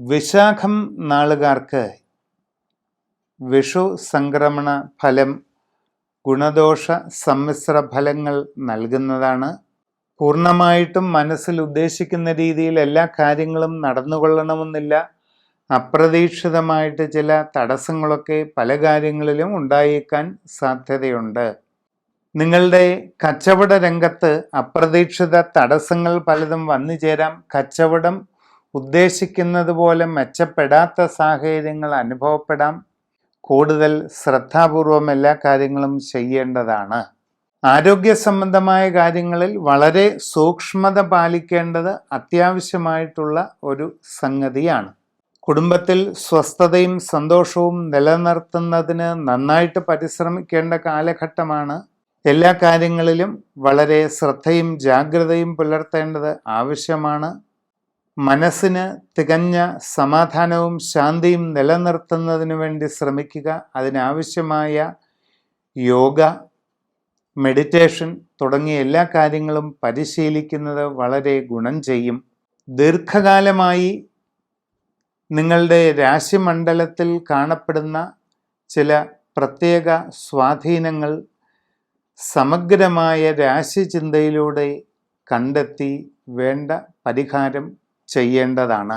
വിശാഖം നാളുകാർക്ക് വിഷു സംക്രമണ ഫലം ഗുണദോഷ സമ്മിശ്ര ഫലങ്ങൾ നൽകുന്നതാണ്. പൂർണമായിട്ടും മനസ്സിൽ ഉദ്ദേശിക്കുന്ന രീതിയിൽ എല്ലാ കാര്യങ്ങളും നടന്നുകൊള്ളണമെന്നില്ല. അപ്രതീക്ഷിതമായിട്ട് ചില തടസ്സങ്ങളൊക്കെ പല കാര്യങ്ങളിലും ഉണ്ടായേക്കാൻ സാധ്യതയുണ്ട്. നിങ്ങളുടെ കച്ചവട രംഗത്ത് അപ്രതീക്ഷിത തടസ്സങ്ങൾ പലതും വന്നു ചേരാം കച്ചവടം ഉദ്ദേശിക്കുന്നത് പോലെ മെച്ചപ്പെടാത്ത സാഹചര്യങ്ങൾ അനുഭവപ്പെടാം. കൂടുതൽ ശ്രദ്ധാപൂർവം എല്ലാ കാര്യങ്ങളും ചെയ്യേണ്ടതാണ്. ആരോഗ്യ സംബന്ധമായ കാര്യങ്ങളിൽ വളരെ സൂക്ഷ്മത പാലിക്കേണ്ടത് അത്യാവശ്യമായിട്ടുള്ള ഒരു സംഗതിയാണ്. കുടുംബത്തിൽ സ്വസ്ഥതയും സന്തോഷവും നിലനിർത്തുന്നതിന് നന്നായിട്ട് പരിശ്രമിക്കേണ്ട കാലഘട്ടമാണ്. എല്ലാ കാര്യങ്ങളിലും വളരെ ശ്രദ്ധയും ജാഗ്രതയും പുലർത്തേണ്ടത് ആവശ്യമാണ്. മനസ്സിന് തികഞ്ഞ സമാധാനവും ശാന്തിയും നിലനിർത്തുന്നതിന് വേണ്ടി ശ്രമിക്കുക. അതിനാവശ്യമായ യോഗ മെഡിറ്റേഷൻ തുടങ്ങിയ എല്ലാ കാര്യങ്ങളും പരിശീലിക്കുന്നത് വളരെ ഗുണം ചെയ്യും. ദീർഘകാലമായി നിങ്ങളുടെ രാശിമണ്ഡലത്തിൽ കാണപ്പെടുന്ന ചില പ്രത്യേക സ്വാധീനങ്ങൾ സമഗ്രമായ രാശിചിന്തയിലൂടെ കണ്ടെത്തി വേണ്ട പരിഹാരം ചെയ്യേണ്ടതാണ്.